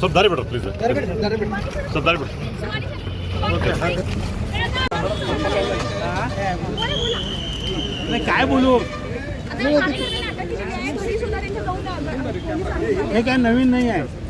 सब दारे better please सब दारे better नाही काय बोलू हे काय नवीन नाही आहे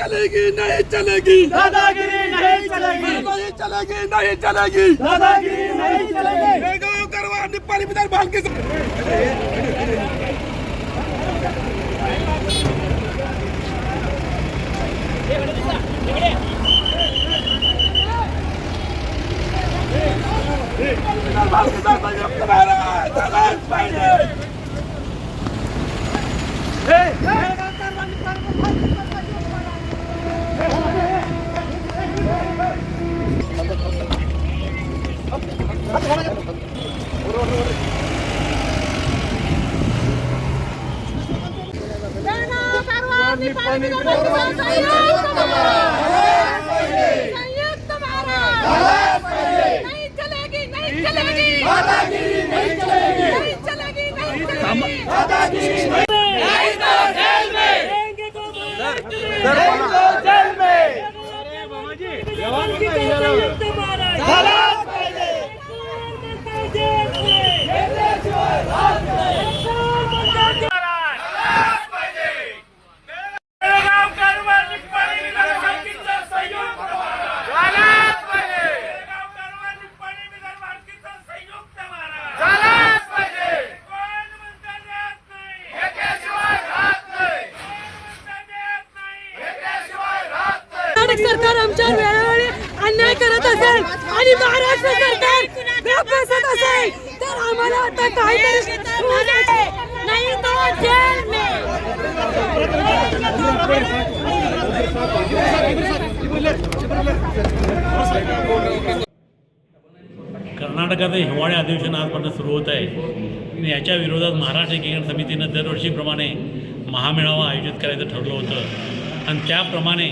चलेगी नहीं चलेगी। दादागिरी नहीं चलेगी। नहीं चलेगी नहीं चलेगी। दादागिरी नहीं चलेगी। बेळगाव कारवार निपाणी विदर्भाल के बेळगाव, कारवार, निपाणी, विदर्भातील संयुक्त महाराज. संयुक्त महाराज. नहीं चलेगी नहीं चलेगी नहीं चलेगी नहीं चलेगी नहीं कर्नाटक सरकार आमच्यावर वेळोवेळी अन्याय करत असेल आणि महाराष्ट्र सरकार गप्प बसत असेल तर आम्हाला आता काहीतरी नाही तो जेल में कर्नाटकाचं हिवाळी अधिवेशन आजपर्यंत सुरू होत आहे. याच्या विरोधात महाराष्ट्र एकीकरण समितीनं दरवर्षीप्रमाणे महामेळावा आयोजित करायचं ठरलं होतं. आणि त्याप्रमाणे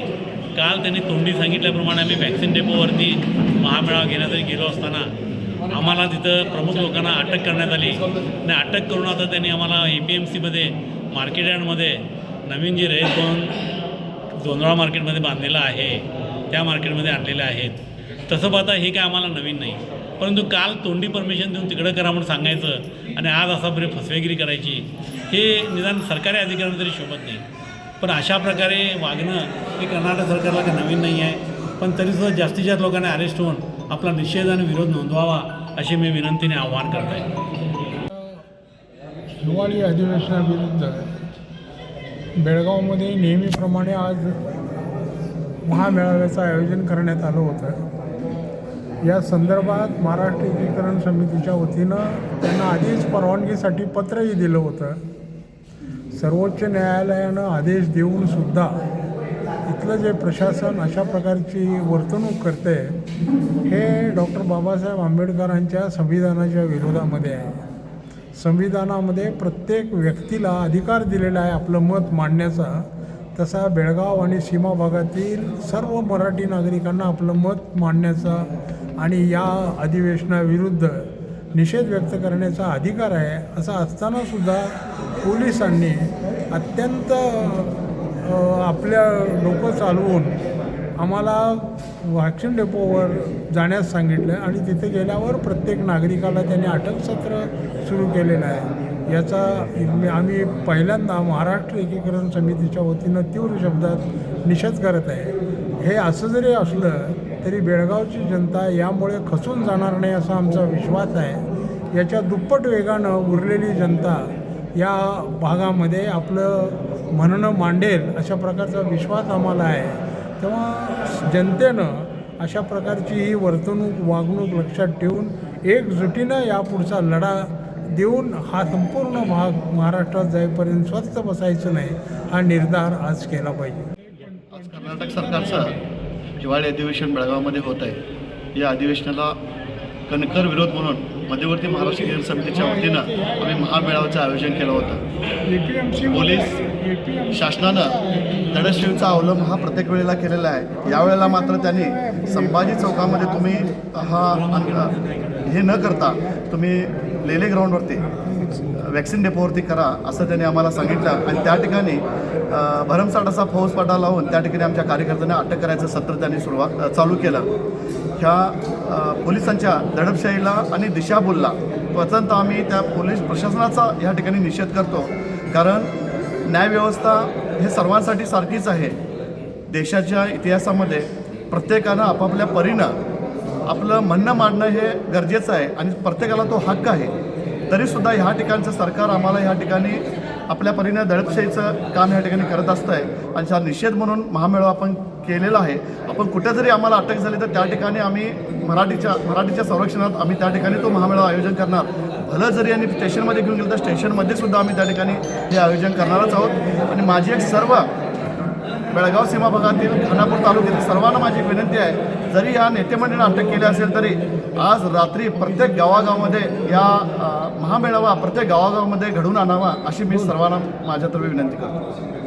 काल त्यांनी तोंडी सांगितल्याप्रमाणे आम्ही वॅक्सिन डेपोवरती महामेळावा घेण्यासाठी गेलो असताना आम्हाला तिथं प्रमुख लोकांना अटक करण्यात आली. आणि अटक करून आता त्यांनी आम्हाला ए पी एम सीमध्ये मार्केट यार्डमध्ये नवीन जी रयत भवन जोंधळा मार्केटमध्ये बांधलेलं आहे त्या मार्केटमध्ये आणलेले आहेत. तसं पाहता हे काय आम्हाला नवीन नाही. परंतु काल तोंडी परमिशन देऊन तिकडं करा म्हणून सांगायचं आणि आज असा बरे फसवेगिरी करायची हे निदान सरकारी अधिकाऱ्यांना तरी शोभत नाही. पण अशा प्रकारे वागणं हे कर्नाटक सरकारला काही नवीन नाही आहे. पण तरीसुद्धा जास्तीत जास्त लोकांना अरेस्ट होऊन आपला निषेध आणि विरोध नोंदवावा अशी मी विनंतीने आव्हान करत आहे हिवाळी अधिवेशनाविरुद्ध बेळगावमध्ये नेहमीप्रमाणे आज महामेळाव्याचं आयोजन करण्यात आलं होतं. या संदर्भात महाराष्ट्र एकीकरण समितीच्या वतीनं त्यांना आधीच परवानगीसाठी पत्रही दिलं होतं. सर्वोच्च न्यायालयानं आदेश देऊनसुद्धा इथलं जे प्रशासन अशा प्रकारची वर्तणूक करते हे डॉक्टर बाबासाहेब आंबेडकरांच्या संविधानाच्या विरोधामध्ये आहे. संविधानामध्ये प्रत्येक व्यक्तीला अधिकार दिलेला आहे आपलं मत मांडण्याचा. तसा बेळगाव आणि सीमा भागातील सर्व मराठी नागरिकांना आपलं मत मांडण्याचा आणि या अधिवेशनाविरुद्ध निषेध व्यक्त करण्याचा अधिकार आहे असं असतानासुद्धा पोलिसांनी अत्यंत आपल्या डोकं चालवून आम्हाला व्हॅक्सिन डेपोवर जाण्यास सांगितलं आणि तिथे गेल्यावर प्रत्येक नागरिकाला त्यांनी अटकसत्र सुरू केलेलं आहे. याचा आम्ही पहिल्यांदा महाराष्ट्र एकीकरण समितीच्या वतीनं तीव्र शब्दात निषेध करत आहे. हे असं जरी असलं तरी बेळगावची जनता यामुळे खचून जाणार नाही असा आमचा विश्वास आहे. याच्या दुप्पट वेगानं उरलेली जनता या भागामध्ये आपलं म्हणणं मांडेल अशा प्रकारचा विश्वास आम्हाला आहे. तेव्हा जनतेनं अशा प्रकारची ही वर्तणूक वागणूक लक्षात ठेवून एकजुटीनं यापुढचा लढा देऊन हा संपूर्ण भाग महाराष्ट्रात जाईपर्यंत स्वस्त बसायचं नाही हा निर्धार आज केला पाहिजे. आज कर्नाटक सरकारचं हिवाळी अधिवेशन बेळगावमध्ये होत आहे. या अधिवेशनाला कणकर विरोध म्हणून मध्यवर्ती महाराष्ट्र केंद्र समितीच्या वतीनं आम्ही महामेळाव्याचं आयोजन केलं होतं. पोलीस शासनानं दडशिवचा अवलंब हा प्रत्येक वेळेला केलेला आहे. यावेळेला मात्र त्यांनी संभाजी चौकामध्ये तुम्ही हा हे न करता तुम्ही लेले ग्राउंडवरती वॅक्सिन डेपोवरती करा असं त्यांनी आम्हाला सांगितलं. आणि त्या ठिकाणी भरमसाठ असा फौजफाटा लावून त्या ठिकाणी आमच्या कार्यकर्त्यांना अटक करायचं सत्र त्यांनी सुरुवात चालू केलं. ह्या पोलिसांच्या दडपशाहीला आणि दिशाभूलला प्रथमतः आम्ही त्या पोलीस प्रशासनाचा ह्या ठिकाणी निषेध करतो. कारण न्यायव्यवस्था हे सर्वांसाठी सारखीच आहे. देशाच्या इतिहासामध्ये प्रत्येकानं आपापल्या परीनं आपलं म्हणणं मांडणं हे गरजेचं आहे आणि प्रत्येकाला तो हक्क आहे. तरीसुद्धा ह्या ठिकाणचं सरकार आम्हाला ह्या ठिकाणी आपल्या परीनं दडपशाहीचं काम ह्या ठिकाणी करत असतं आहे आणि हा निषेध म्हणून महामेळावा आपण केलेला आहे. आपण कुठे जरी आम्हाला अटक झाली तर त्या ठिकाणी आम्ही मराठीच्या मराठीच्या संरक्षणात आम्ही त्या ठिकाणी तो महामेळावा आयोजन करणार. भलं जरी आणि स्टेशनमध्ये घेऊन गेलं तर स्टेशनमध्ये सुद्धा आम्ही त्या ठिकाणी हे आयोजन करणारच आहोत. आणि माझी एक सर्व बेळगाव सीमा भागातील खानापूर तालुक्यातील सर्वांना माझी विनंती आहे जरी या नेतेमंडळीनं अटक केली असेल तरी आज रात्री प्रत्येक गावागावामध्ये या महामेळावा प्रत्येक गावागावामध्ये घडून आणावा अशी मी सर्वांना माझ्यातर्फे विनंती करतो.